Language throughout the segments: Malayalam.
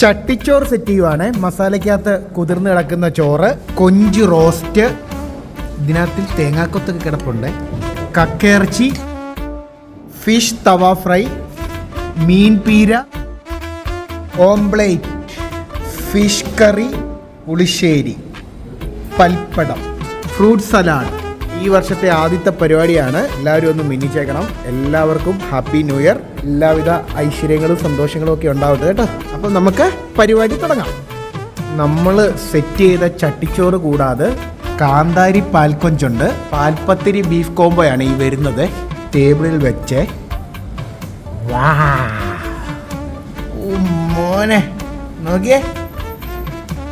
ചട്ടിച്ചോറ് സെറ്റ് ചെയ്യുവാണ്. മസാലയ്ക്കകത്ത് കുതിർന്ന് കിടക്കുന്ന ചോറ് കൊഞ്ച് റോസ്റ്റ് ഇതിനകത്തിൽ തേങ്ങാക്കൊത്തൊക്കെ കിടപ്പുണ്ട്. കക്കയിറച്ചി ഫിഷ് തവ ഫ്രൈ മീൻ പീര ഓംപ്ലേറ്റ് ഫിഷ് കറി പുളിശ്ശേരി പൽപ്പടം ഫ്രൂട്ട് സലാഡ്. ഈ വർഷത്തെ ആദ്യത്തെ പരിപാടിയാണ് എല്ലാവരും ഒന്ന് മിന്നിച്ചേക്കണം. എല്ലാവർക്കും ഹാപ്പി ന്യൂ ഇയർ. എല്ലാവിധ ഐശ്വര്യങ്ങളും സന്തോഷങ്ങളും ഒക്കെ ഉണ്ടാവട്ടെ കേട്ടോ. അപ്പം നമുക്ക് പരിപാടി തുടങ്ങാം. നമ്മൾ സെറ്റ് ചെയ്ത ചട്ടിച്ചോറ് കൂടാതെ കാന്താരി പാൽക്കൊഞ്ചുണ്ട്. പാൽപ്പത്തിരി ബീഫ് കോംബോയാണ് ഈ വരുന്നത്. ടേബിളിൽ വെച്ച്. വാ. മോനെ. നോക്കിയേ.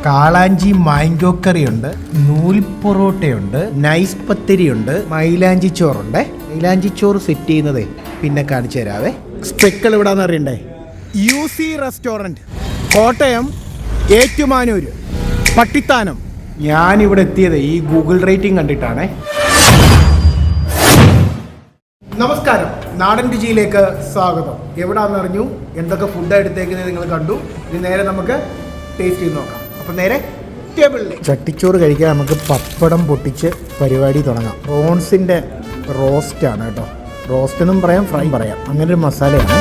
കാളാഞ്ചി മാംഗോ കറിയുണ്ട് നൂൽ പൊറോട്ടയുണ്ട് നൈസ് പത്തിരിയുണ്ട് മൈലാഞ്ചി ചോറുണ്ട്. മൈലാഞ്ചി ചോറ് സെറ്റ് ചെയ്യുന്നതേ പിന്നെ കാണിച്ചു തരാവേ. സ്പെക്കൾ എവിടാന്ന് അറിയണ്ടേ? U C restaurant Kottayam Ettumanoor Pattithanam. ഞാനിവിടെ എത്തിയത് ഈ ഗൂഗിൾ റേറ്റിംഗ് കണ്ടിട്ടാണേ. നമസ്കാരം നാടൻ രുചിയിലേക്ക് സ്വാഗതം. എവിടാന്ന് അറിഞ്ഞു? എന്തൊക്കെ ഫുഡ് എടുത്തേക്കുന്നത് നിങ്ങൾ കണ്ടു? ഇനി നേരെ നമുക്ക് ടേസ്റ്റ് ചെയ്ത് നോക്കാം. അപ്പം നേരെ ചട്ടിച്ചോറ് കഴിക്കാൻ നമുക്ക് പപ്പടം പൊട്ടിച്ച് പരിപാടി തുടങ്ങാം. റോൺസിന്റെ ആണ് കേട്ടോ. റോസ്റ്റ് എന്നും പറയാം ഫ്രൈ പറയാം. അങ്ങനെ ഒരു മസാലയാണ്.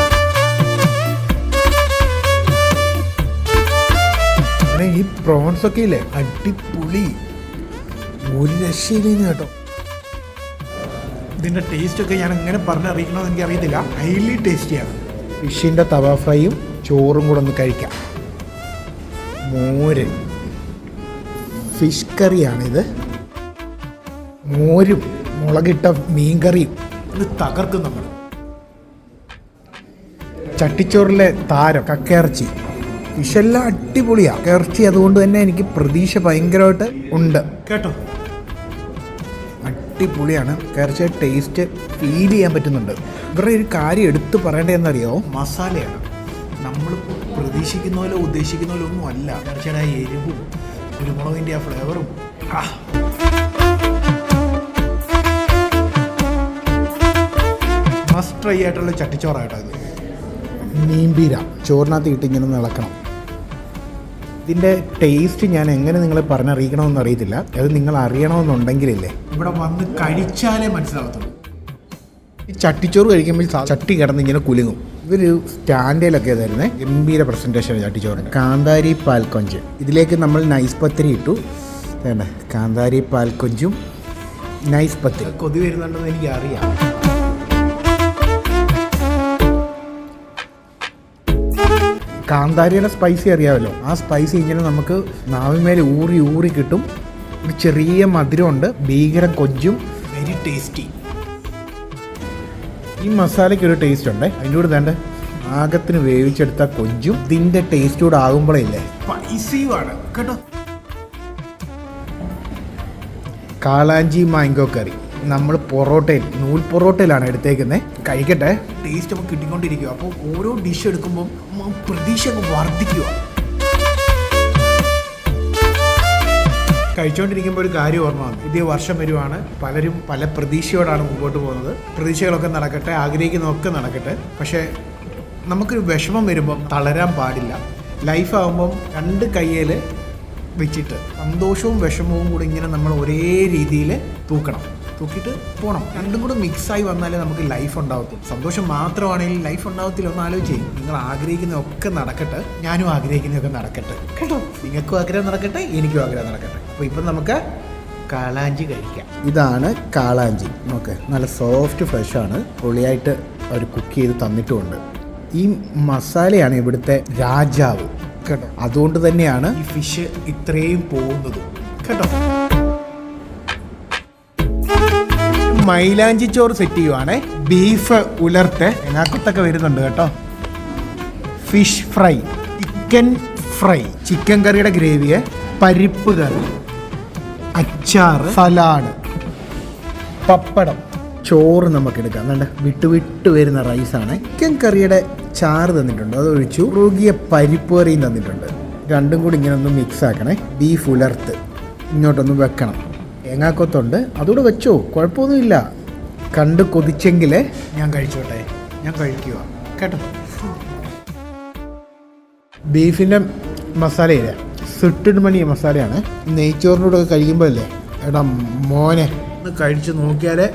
ഈ പ്രോൺസ് ഒക്കെ ഇല്ലേ? അടിപൊളി. ഒരു രക്ഷയില്ലെന്ന് കേട്ടോ. ഇതിന്റെ ടേസ്റ്റ് ഒക്കെ ഞാൻ എങ്ങനെ പറഞ്ഞറിയിക്കണമെന്ന് എനിക്ക് അറിയത്തില്ല ഹൈലി ടേസ്റ്റിയാണ് ഫിഷിന്റെ തവ ഫ്രൈയും ചോറും കൂടെ ഒന്ന് കഴിക്കാം. മോര്. ഫിഷ് കറിയാണിത്. മോരും മുളകിട്ട മീൻകറിയും ഇത് തകർക്കും നമ്മൾ ചട്ടിച്ചോറിലെ താരം കക്കയിറച്ചി ഫിഷെല്ലാം അടിപൊളിയാണ് കക്കയിറച്ചി അതുകൊണ്ട് തന്നെ എനിക്ക് പ്രതീക്ഷ ഭയങ്കരമായിട്ട് ഉണ്ട്. കേട്ടോ? അടിപൊളിയാണ്. കയറിച്ച ടേസ്റ്റ് ഫീൽ ചെയ്യാൻ പറ്റുന്നുണ്ട്. ഇവരുടെ ഒരു കാര്യം എടുത്തു പറയേണ്ടതെന്നറിയോ? മസാലയാണ്. നമ്മൾ പ്രതീക്ഷിക്കുന്ന പോലെ ഉദ്ദേശിക്കുന്ന പോലെ ഒന്നും അല്ല. കയറിച്ചയുടെ ആ എരിവും കുരുമുളകിന്റെ ആ ഫ്ലേവറും മസ്റ്റ് ട്രൈ ആയിട്ടുള്ള ചട്ടിച്ചോറായിട്ടോ അത് മീൻപീര. ചോറിനകത്ത് ഇട്ട് ഇങ്ങനെ ഇളക്കണം. ഇതിന്റെ ടേസ്റ്റ് ഞാൻ എങ്ങനെ നിങ്ങളെ പറഞ്ഞറിയിക്കണമെന്ന് അറിയത്തില്ല. അത് നിങ്ങൾ അറിയണമെന്നുണ്ടെങ്കിലില്ലേ? ഇവിടെ വന്ന് കഴിച്ചാലേ മനസ്സിലാവത്തുള്ളൂ. ഈ ചട്ടിച്ചോറ് കഴിക്കുമ്പോൾ ചട്ടി കിടന്ന് ഇങ്ങനെ കുലുങ്ങും. ഇതൊരു സ്റ്റാൻഡേലൊക്കെ തരുന്നത് ഗംഭീര പ്രസന്റേഷൻ ചട്ടിച്ചോറിന് കാന്താരി പാൽക്കൊഞ്ച് ഇതിലേക്ക് നമ്മൾ നൈസ് പത്തിരി ഇട്ടു. വേണ്ട കാന്താരി പാൽക്കൊഞ്ചും നൈസ് പത്തിരി. കൊതി വരുന്നുണ്ടെന്ന് എനിക്ക് അറിയാം കാന്താരിയുടെ സ്പൈസി അറിയാമല്ലോ. ആ സ്പൈസി ഇങ്ങനെ നമുക്ക് നാവിന്മേൽ ഊറി ഊറി കിട്ടും. ഒരു ചെറിയ മധുരമുണ്ട്. ഭീകരം കൊഞ്ചും. വെരി ടേസ്റ്റി ഈ മസാലയ്ക്ക് ഒരു ടേസ്റ്റ് ഉണ്ട്. അതിന്റെ കൂടെ വേണ്ട. പാകത്തിന് വേവിച്ചെടുത്ത കൊഞ്ചും ഇതിന്റെ ടേസ്റ്റ് കൂടെ ആകുമ്പോഴേ ഇല്ലേ സ്പൈസിയുമാണ് കേട്ടോ? കാളാഞ്ചി മാംഗോ കറി. നമ്മൾ പൊറോട്ടയിൽ നൂൽ പൊറോട്ടയിലാണ് എടുത്തേക്കുന്നത് കഴിക്കട്ടെ. ടേസ്റ്റ് അപ്പോൾ കിട്ടിക്കൊണ്ടിരിക്കുക അപ്പോൾ ഓരോ ഡിഷ് എടുക്കുമ്പോൾ പ്രതീക്ഷ വർദ്ധിക്കുക കഴിച്ചുകൊണ്ടിരിക്കുമ്പോൾ ഒരു കാര്യം ഓർമ്മ വന്നു. പുതിയ വർഷം വരുവാണ്. പലരും പല പ്രതീക്ഷയോടാണ് മുമ്പോട്ട് പോകുന്നത്. പ്രതീക്ഷകളൊക്കെ നടക്കട്ടെ ആഗ്രഹിക്കുന്നതൊക്കെ നടക്കട്ടെ. പക്ഷേ നമുക്കൊരു വിഷമം വരുമ്പം തളരാൻ പാടില്ല. ലൈഫാകുമ്പം രണ്ട് കയ്യിൽ വെച്ചിട്ട് സന്തോഷവും വിഷമവും കൂടി ഇങ്ങനെ നമ്മൾ ഒരേ രീതിയിൽ തൂക്കണം. തൂക്കിയിട്ട് പോകണം രണ്ടും കൂടെ മിക്സായി വന്നാലേ നമുക്ക് ലൈഫ് ഉണ്ടാവത്തുള്ളൂ. സന്തോഷം മാത്രമാണെങ്കിൽ ലൈഫ് ഉണ്ടാവത്തില്ല ഒന്ന് ആലോചിച്ചേ നിങ്ങൾ ആഗ്രഹിക്കുന്നതൊക്കെ നടക്കട്ടെ. ഞാനും ആഗ്രഹിക്കുന്നതൊക്കെ നടക്കട്ടെ. കേട്ടോ? നിങ്ങൾക്കും ആഗ്രഹം നടക്കട്ടെ എനിക്കും ആഗ്രഹം നടക്കട്ടെ. അപ്പോൾ ഇപ്പം നമുക്ക് കാളാഞ്ചി കഴിക്കാം. ഇതാണ് കാളാഞ്ചി. നോക്ക് നല്ല സോഫ്റ്റ് ഫ്രഷാണ് പൊളിയായിട്ട് അവർ കുക്ക് ചെയ്ത് തന്നിട്ടുമുണ്ട്. ഈ മസാലയാണ് ഇവിടുത്തെ രാജാവ്. കേട്ടോ. അതുകൊണ്ട് തന്നെയാണ് ഈ ഫിഷ് ഇത്രയും പോകുന്നത്. കേട്ടോ. മൈലാഞ്ചി ചോറ് സെറ്റ് ചെയ്യുവാണേ. ബീഫ് ഉലർത്ത്. എങ്ങാക്കത്തൊക്കെ വരുന്നുണ്ട് കേട്ടോ. Fish fry chicken fry chicken കറിയുടെ ഗ്രേവിയെ പരിപ്പ് കറി അച്ചാറ് സലാഡ് പപ്പടം. ചോറ് നമുക്ക് എടുക്കാം നല്ല വിട്ട് വിട്ട് വരുന്ന റൈസാണ്. ചിക്കൻ കറിയുടെ ചാറ് തന്നിട്ടുണ്ട്. അതൊഴിച്ചു ഉറുകിയ പരിപ്പ് കറിയും തന്നിട്ടുണ്ട്. രണ്ടും കൂടി ഇങ്ങനെ ഒന്ന് മിക്സ് ആക്കണേ. ബീഫ് ഉലർത്ത്. ഇങ്ങോട്ടൊന്ന് വെക്കണം. തേങ്ങാക്കൊത്തുണ്ട്. അതുകൂടെ വെച്ചോ. കുഴപ്പമൊന്നുമില്ല. കണ്ട് കൊതിച്ചെങ്കിൽ ഞാൻ കഴിച്ചോട്ടെ. ഞാൻ കഴിക്കുക. കേട്ടോ? ബീഫിന്റെ മസാലയില്ലേ? സിട്ടിഡ് മണി മസാലയാണ്. നെയ്ച്ചോറിന്റെ കൂടെ കഴിക്കുമ്പോൾ അല്ലേ എടാ മോനെ. ഒന്ന് കഴിച്ച് നോക്കിയാലേ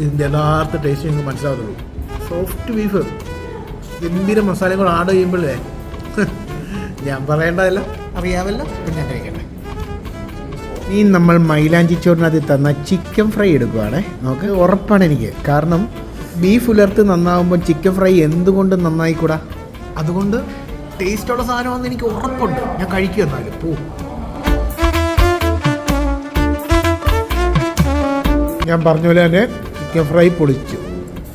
ഇതിന്റെ യഥാർത്ഥ ടേസ്റ്റ് നിങ്ങൾക്ക് മനസ്സിലാവുള്ളൂ സോഫ്റ്റ് ബീഫ് ഗംഭീര മസാലകൾ ആഡ് ചെയ്യുമ്പോഴേ. ഞാൻ പറയേണ്ടതല്ല. അറിയാമല്ലോ. പിന്നെ കഴിക്കട്ടെ. ഈ നമ്മൾ മൈലാഞ്ചി ചോറിനകത്ത് തന്ന ചിക്കൻ ഫ്രൈ എടുക്കുവാണ്. നമുക്ക് ഉറപ്പാണ് എനിക്ക്. കാരണം ബീഫ് ഉലർത്ത് നന്നാവുമ്പോൾ ചിക്കൻ ഫ്രൈ എന്തുകൊണ്ട് നന്നായിക്കൂടാ? അതുകൊണ്ട് ടേസ്റ്റുള്ള സാധനമാണെന്ന് എനിക്ക് ഉറപ്പുണ്ട്. ഞാൻ കഴിക്കുക എന്നാലും. പോ. ഞാൻ പറഞ്ഞ പോലെ തന്നെ ചിക്കൻ ഫ്രൈ പൊളിച്ചു.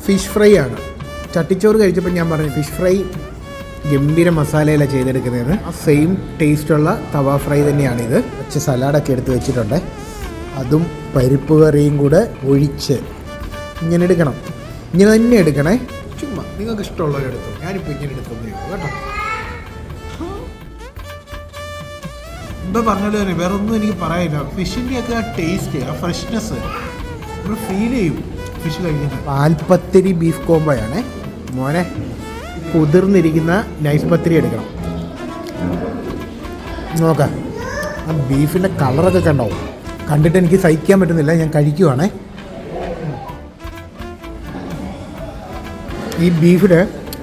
ഫിഷ് ഫ്രൈ ആണ്. ചട്ടിച്ചോറ് കഴിച്ചപ്പോൾ ഞാൻ പറഞ്ഞു ഫിഷ് ഫ്രൈ ഗംഭീര മസാലയിലാണ് ചെയ്തെടുക്കുന്നത് സെയിം ടേസ്റ്റുള്ള തവ ഫ്രൈ തന്നെയാണ് തന്നെയാണിത് കുറച്ച് സലാഡൊക്കെ എടുത്ത് വെച്ചിട്ടുണ്ട്. അതും പരിപ്പ് കറിയും കൂടെ ഒഴിച്ച് ഇങ്ങനെ എടുക്കണം. ഇങ്ങനെ തന്നെ എടുക്കണേ. ചുമ്മാ നിങ്ങൾക്ക് ഇഷ്ടമുള്ളവരെടുത്തു ഞാനിപ്പോൾ ഇങ്ങനെ എടുത്തു കേട്ടോ. എന്താ പറഞ്ഞാലും തന്നെ വേറെ ഒന്നും എനിക്ക് പറയാനില്ല. ഫിഷിന്റെ ഒക്കെ ആ ടേസ്റ്റ് ആ ഫ്രഷ്നെസ് നമ്മൾ ഫീൽ ചെയ്യും ഫിഷ് കഴിക്കുന്നത് പാൽപ്പത്തിരി ബീഫ് കോംബോയാണ് മോനെ കുതിർന്നിരിക്കുന്ന നൈസ് പത്തിരി എടുക്കണം. നോക്കാം ആ ബീഫിന്റെ കളറൊക്കെ കണ്ടാവും കണ്ടിട്ട് എനിക്ക് സഹിക്കാൻ പറ്റുന്നില്ല. ഞാൻ കഴിക്കുവാണേ. ഈ ബീഫിൽ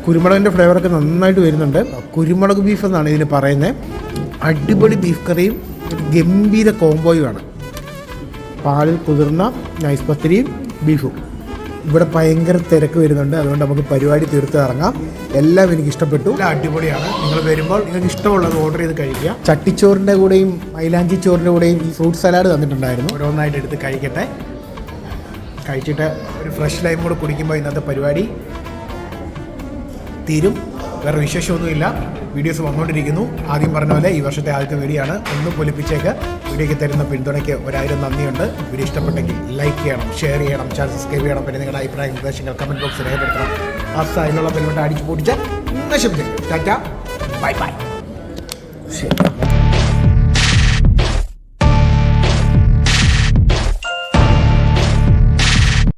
കുരുമുളകിന്റെ ഫ്ലേവറൊക്കെ നന്നായിട്ട് വരുന്നുണ്ട്. കുരുമുളക് ബീഫ് എന്നാണ് ഇതിന് പറയുന്നത് അടിപൊളി ബീഫ് കറിയും ഗംഭീര കോംബോയുമാണ് പാലിൽ കുതിർന്ന നൈസ് പത്തിരിയും ബീഫും ഇവിടെ ഭയങ്കര തിരക്ക് വരുന്നുണ്ട്. അതുകൊണ്ട് നമുക്ക് പരിപാടി തീർത്ത് ഇറങ്ങാം. എല്ലാം എനിക്ക് ഇഷ്ടപ്പെട്ടു. നല്ല അടിപൊളിയാണ്. നിങ്ങൾ വരുമ്പോൾ നിങ്ങൾക്ക് ഇഷ്ടമുള്ളത് ഓർഡർ ചെയ്ത് കഴിക്കുക. ചട്ടിച്ചോറിന്റെ കൂടെയും മൈലാഞ്ചി ചോറിന്റെ കൂടെയും ഈ ഫ്രൂട്ട് സലാഡ് തന്നിട്ടുണ്ടായിരുന്നു. ഓരോന്നായിട്ട് എടുത്ത് കഴിക്കട്ടെ. കഴിച്ചിട്ട് ഒരു ഫ്രഷ് ലൈം കൂടെ കുടിക്കുമ്പോൾ ഇന്നത്തെ പരിപാടി തീരും. വേറെ വിശേഷമൊന്നുമില്ല. വീഡിയോസ് വന്നുകൊണ്ടിരിക്കുന്നു. ആദ്യം പറഞ്ഞ പോലെ ഈ വർഷത്തെ ആദ്യത്തെ വീഡിയോ ആണ്. ഒന്ന് പൊലിപ്പിച്ചേക്ക്. വീഡിയോയ്ക്ക് തരുന്ന പിന്തുണയ്ക്ക് ഒരായിരം നന്ദിയുണ്ട്. വീഡിയോ ഇഷ്ടപ്പെട്ടെങ്കിൽ ലൈക്ക് ചെയ്യണം ഷെയർ ചെയ്യണം ചാനൽ സബ്സ്ക്രൈബ് ചെയ്യണം. പിന്നെ നിങ്ങളുടെ അഭിപ്രായ നിർദ്ദേശങ്ങൾ കമന്റ് ബോക്സിൽ രേഖപ്പെടുത്തണം. ആ സൈഡിലുള്ള പെരുമാറ്റം അടിച്ചു പൊട്ടിച്ച് നശിപ്പിച്ചു ടാറ്റ ബൈ ബൈ ശരി.